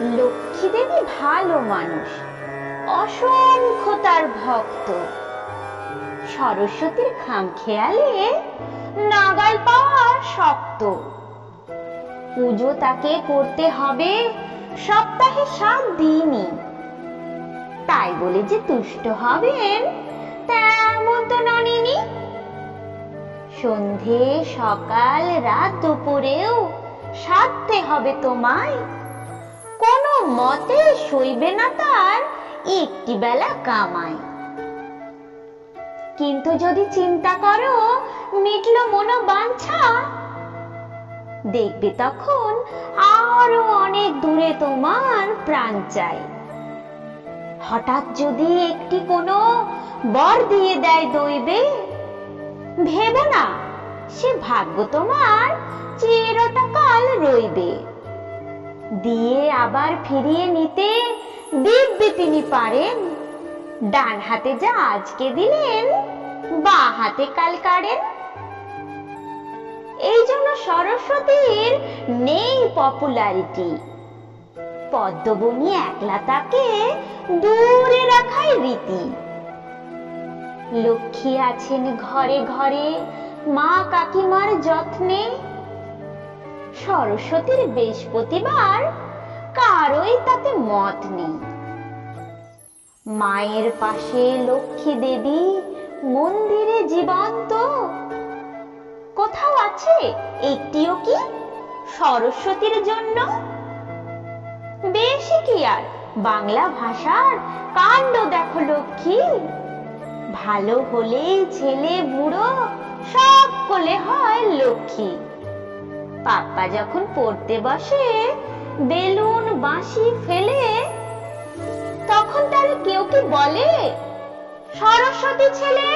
লক্ষ্মী দেবী ভালো মানুষ। অসংখ্য তার ভক্ত। সরস্বতীর খাম খেয়ালে নাগাল পাওয়া শক্ত। পুজো তাকে করতে হবে সপ্তাহে সাত দিনই। তাই বলে যে তুষ্ট হবেন তেমন তো ননিনি। সন্ধে, সকাল, রাত দুপুরেও সারতে হবে তোমায়। কোনো মতে সইবে না তার একটি বেলা কামায় কিন্তু যদি চিন্তা করো, মিটলো মনোবাঞ্ছা, দেখবে তখন আরও অনেক দূরে তোমার প্রাণ চাই। হঠাৎ যদি একটি কোনো বর দিয়ে দেয় দইবে, ভেবো না, সে ভাগ্য তোমার চিরটা কাল রইবে। দিয়ে আবার ফিরিয়ে নিতে দিব্যি তিনি পারেন। ডান হাতে যা আজকে দিলেন, বা হাতে কাল কাড়েন। এই জন্য সরস্বতীর নেই পপুলারিটি। পদ্মবনী একলা তাকে দূরে রাখাই রীতি। লক্ষ্মী আছেন ঘরে ঘরে, মা কাকিমার যত্নে। সরস্বতীর বৃহস্পতিবার কারোই তাতে মত নেই। মায়ের পাশে লক্ষ্মী দেবী, মন্দিরে জীবন্ত। কোথাও আছে একটিও কি সরস্বতীর জন্য? বেশি কি আর, বাংলা ভাষার কাণ্ড দেখো লক্ষ্মী। ভালো হলে ছেলে বুড়ো সব কোলে হয় লক্ষ্মী। পাপ্পা যখন পড়তে বসে বেলুন বাঁশি ফেলে তখন তারা কেউ কি বলে? সরস্বতী ছেলে?